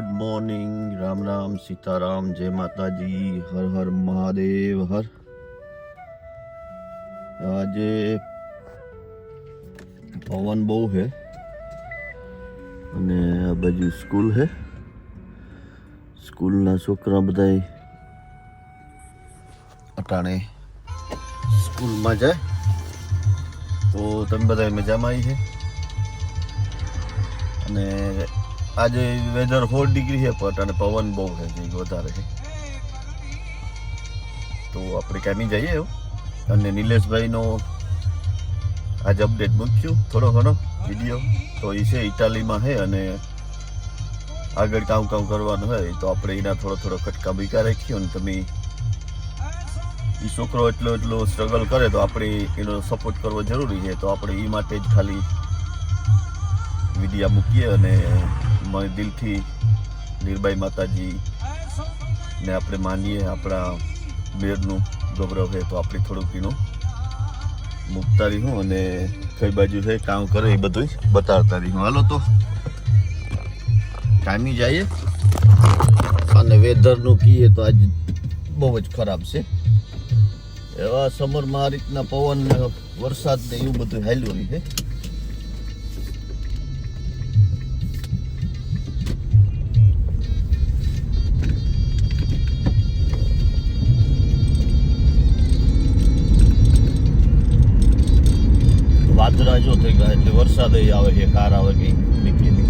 Good morning Ram Ram Sitaram જય માતાજી હર હર મહાદેવ હર આજે પવન બહુ છે અને આ બાજુ સ્કૂલ છે સ્કૂલના છોકરા બધા અટાણે સ્કૂલમાં જાય તો તમે બધા મજામાં આવી છે અને આજે વેધર ફોર ડિગ્રી છે પટ અને પવન બહુ છે, જે વધારે છે. તો આપણે કામી જઈએ અને નિલેશભાઈનો આજે અપડેટ મૂક્યું, થોડો ઘણો વીડિયો તો એ છે ઇટાલીમાં છે અને આગળ કામ કામ કરવાનું હોય, તો આપણે એના થોડો થોડો કટકા બીકા રાખ્યો અને તમે એ છોકરો એટલો એટલો સ્ટ્રગલ કરે, તો આપણે એનો સપોર્ટ કરવો જરૂરી છે. તો આપણે એ માટે જ ખાલી વિડીયા મૂકીએ અને દિલથી નીરબાઈ માતાજી ને આપણે માનીએ, આપણા મેરનું ગૌરવ હે તો આપણે થોડુંક એનું મૂકતા રહીશું અને કઈ બાજુ છે, કામ કરે એ બધું બતાવતા રહીશું હાલો તો. કામી જઈએ. અને વેધરનું કહીએ તો આજ બહુ જ ખરાબ છે. એવા સમરમાં આ રીતના પવન વરસાદ ને એવું બધું હાલ્યું છે થઈ ગયા એટલે વરસાદ આવે છે કાર આવે કઈ નીકળી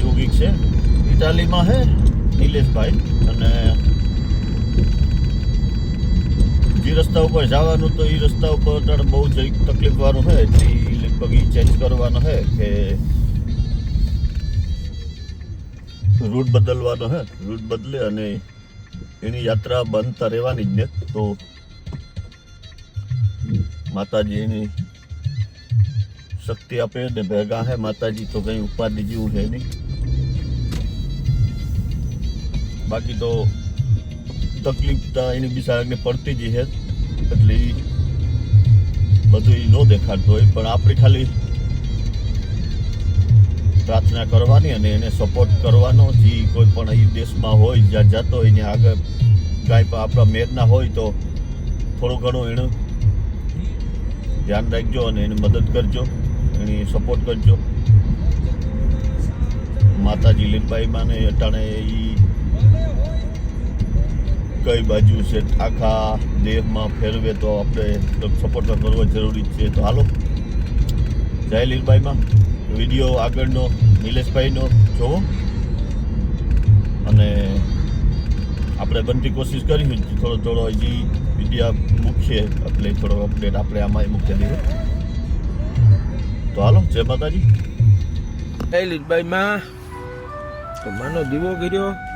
યોગિક છે. ઇટાલીમાં છે નિલેશભાઈ. અને જે રસ્તા ઉપર જવાનું તો એ રસ્તા ઉપર અત્યારે બહુ જ તકલીફ વાળું છે એટલે લગભગ એ ચેન્જ કરવાનો છે કે રૂટ બદલવાનો છે રૂટ બદલે અને એની યાત્રા બનતા રહેવાની જ ને, તો માતાજી એની શક્તિ આપે ને ભેગા હે, માતાજી તો કઈ ઉપાધિ જેવું છે નહીં. બાકી તો તકલીફ તો એની બિચારાને પડતી જ છે, એટલે બધું એ ન દેખાડતો હોય. પણ આપણે ખાલી પ્રાર્થના કરવાની અને એને સપોર્ટ કરવાનો, જે કોઈ પણ એ દેશમાં હોય, જ્યાં જતો હોય ત્યાં આગળ કાંઈ પણ આપણા મેરના હોય, તો થોડું ઘણું એનું ધ્યાન રાખજો અને એને મદદ કરજો, એની સપોર્ટ કરજો. માતાજી લીલબાઈમાં ને અટાણે એ કઈ બાજુ છે? આખા દેહમાં ફેરવે તો આપણે સપોર્ટ કરવો જરૂરી છે. તો હાલો, જય લીલભાઈમાં વીડિયો આગળનો, નિલેશભાઈનો જોવો. અને આપણે બનતી કોશિશ કરી થોડો થોડો હજી વીડિયો મૂકીએ, એટલે થોડો અપડેટ આપણે આમાં મૂકી દઈએ. તો હાલો, જય માતાજી. એ લીલબાઈ માં તો માનો દીવો કર્યો.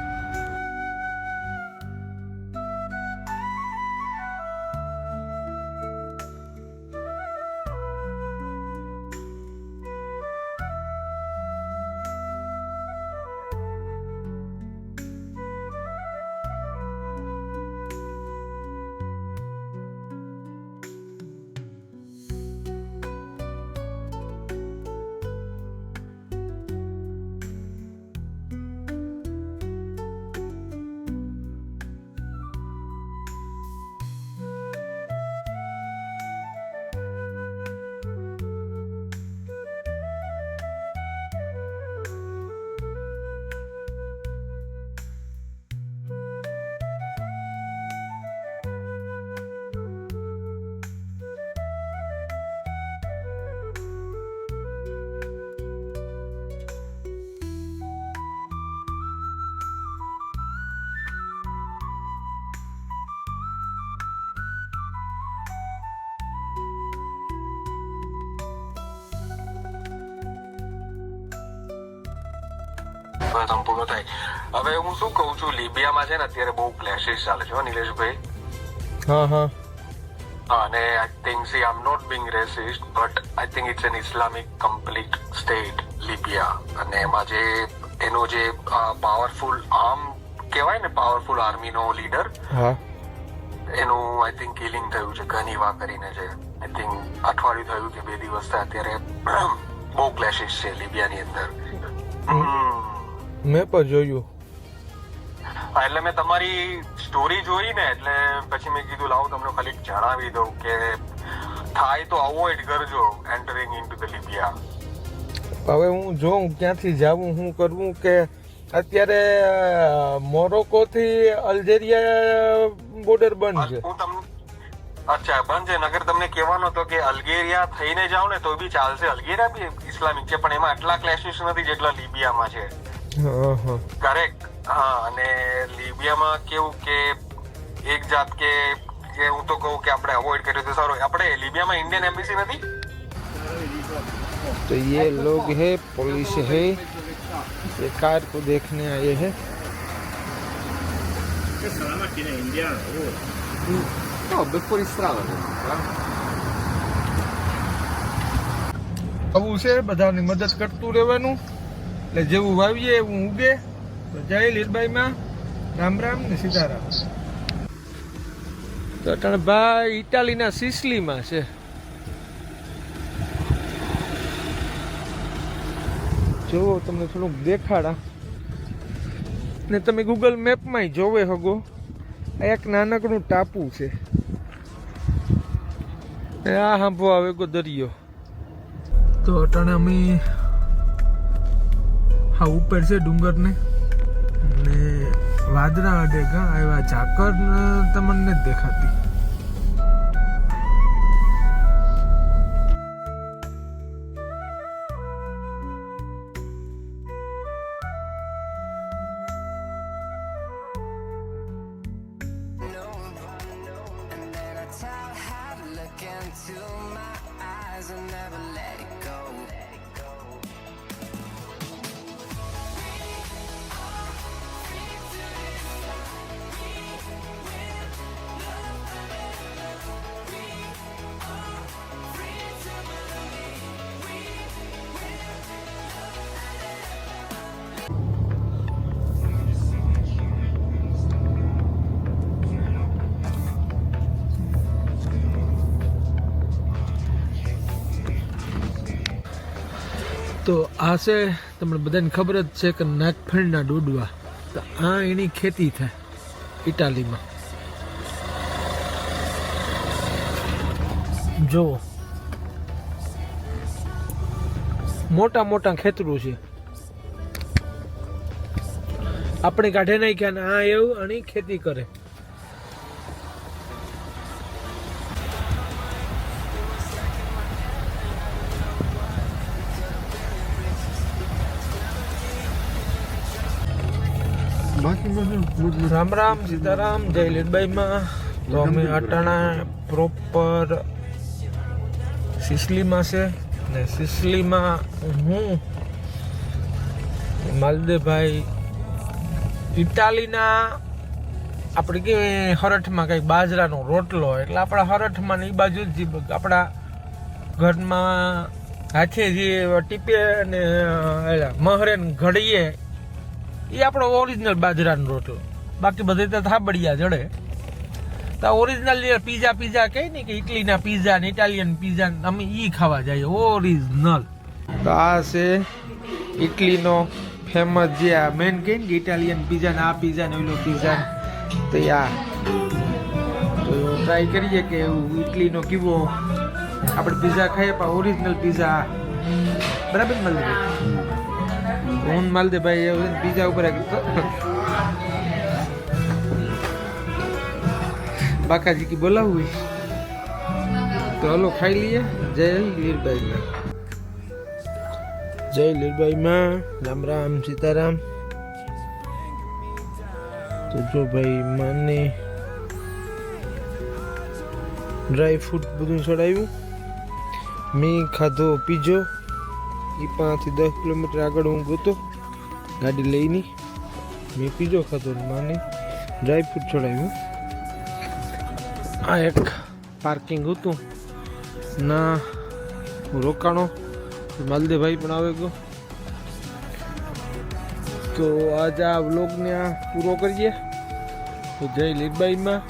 હવે સંપૂર્ણ થાય. હવે હું શું કહું છું લિબિયામાં છે ને અત્યારે બહુ ક્લેશિસ ચાલે છે નિલેશભાઈ. હા હા. અને I think see am not being racist but I think it's an Islamic complete state Libya અને એમાં જે એનો જે પાવરફુલ આર્મ કહેવાય ને પાવરફુલ આર્મીનો લીડર એનું આઈ થિંક કિલિંગ થયું છે ઘનીવા કરીને છે. આઈ થિંક અઠવાડિયું થયું કે બે દિવસ અત્યારે બહુ ક્લેશિસ છે લિબિયાની અંદર. હમ. મેં પણ જોયું. હા, એટલે મેં તમારી સ્ટોરી જોઈ ને એટલે પછી મેં કીધું લાવો તમને ખાલી જણાવી દઉં કે થાય તો અવોઇડ કરજો એન્ટરિંગ ઇનટુ ધ લિબિયા હવે હું જોઉં ક્યાંથી જાવું હું કરવું કે અત્યારે મોરોકો થી અલ્જેરિયા બોર્ડર બંધ છે. હું તમને અચ્છા બંધ છે. નગર તમને કહેવાનો હતો કે અલ્ગેરિયા થઈને જાવ ને તો બી ચાલશે. અલ્ગેરિયા બી ઇસ્લામિક છે પણ એમાં આટલા ક્લેશિસ નથી જેટલા લિબિયામાં છે. કરેક્ટ હા અને લિબિયામાં કેવું કે એક જાત કે કે હું તો કહું કે આપણે અવોઇડ કર્યું તો સારું આપણે લિબિયામાં ઇન્ડિયન એમ્બેસી નથી तो ये लोग है पुलिस है ये कार को देखने आए हैं No, per fuori strada. comunque, આવું છે બધાની મદદ કરતું રહેવાનું એટલે જેવું વાવીએ એવું ઉગે. તો જય લીરબાઈમાં રામ રામ ને સીતારામ. તો અટાણે ભાઈ ઇટાલીના સિસલીમાં છે. જુઓ તમને થોડુંક દેખાડા ને તમે ગૂગલ મેપમાં જોવે હગો. આ એક નાનકડું ટાપુ છે. ને આ હાંભો આવે ગો દરિયો. તો અટાણે અમે હા ઉપર છે ડુંગર ને વાદળા અડે ગા આવ્યા ઝાકર તમને નથી દેખાતી into my eyes and never let it go. તો આ છે, તમને બધાને ખબર જ છે કે નાગફળના ડોડવા. તો આ એની ખેતી થાય, ઇટાલીમાં. જો. મોટા મોટા ખેતરો છે. આપણે કાઢે નાખ્યા ને આ એવું અને ખેતી કરે. રામ રામ, સીતારામ, જય લીલબાઈમાં. તો અમે અટાણા પ્રોપર સિસલીમાં છે ને સિસલીમાં હું માલદેભાઈ ઇટાલીના આપણે કે હરઠમાં કંઈક બાજરાનો રોટલો એટલે આપણા હરઠમાં ને એ બાજુ જ આપણા ઘરમાં હાથે જે ટીપે ને એલા મહરે ઘડીએ એ આપણો ઓરિજિનલ બાજરાનો રોટલો. બાકી બધે તો થાબડિયા જડે. તો ઓરિજિનલ પીઝા પીઝા કહે ને કે ઇટલીના પીઝા ને ઇટાલિયન પીઝા અમે એ ખાવા જઈએ. ઓરિજિનલ તો આ છે ઇટલીનો ફેમસ જે આ મેન કહે ને ઇટાલિયન પીઝા ને, આ પીઝા ને, ઓલો પીઝા તો આ. ટ્રાય કરીએ કે ઇટલીનો કેવો આપણે પીઝા ખાઈએ, પણ ઓરિજિનલ પીઝા બરાબર મળી હું માલદે ભાઈ એવું બીજા ઉપર બાકાજી કી બોલાવું તો હલો ખાઈ લઈએ. જય લીરબાઈ માં. જય લીરબાઈ માં. રામ રામ સીતારામ. તો જો ભાઈ, મને ડ્રાય ફ્રૂટ બધું ચડાવ્યું. મેં ખાધો પીજો. એ પાંચથી દસ કિલોમીટર આગળ હું ગયો ગાડી લઈને મેં પીજો ને માને ડ્રાય ફ્રૂટ ચડાવ્યું. આ એક પાર્કિંગ હતું. ના રોકાણો. માલદેભાઈ પણ આવે ગયો. તો આજ આ વ્લોગને આ પૂરો કરીએ. તો જય લીબાઈમાં.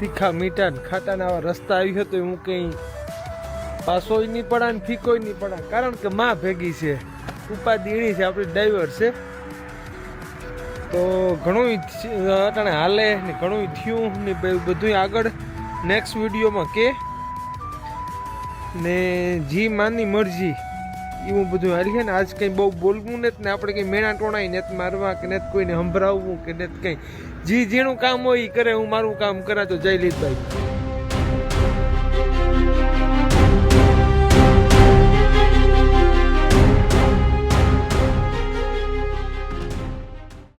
તીખા મીઠા ખાટાના આવા રસ્તા આવી હતો હું કંઈ પાસોય નહીં પડા ને ફીકોય નહીં પડા. કારણ કે માં ભેગી છે. ઉપાધિ એની છે, આપણી ડ્રાઈવર છે. તો ઘણું અટાણે હાલે ને ઘણું થયું ને બધું આગળ. નેક્સ્ટ વિડીયોમાં કે. ને જી માની મરજી. એવું બધું હારી ને આજ કંઈ બહુ બોલવું નથી ને આપણે કંઈ મેણા ટોણાઈ નેત મારવા કે નેત કોઈને સંભળાવવું કે નેત કંઈ. જી, જેનું કામ હોય એ કરે, હું મારું કામ કરા તો જય લીધભાઈ.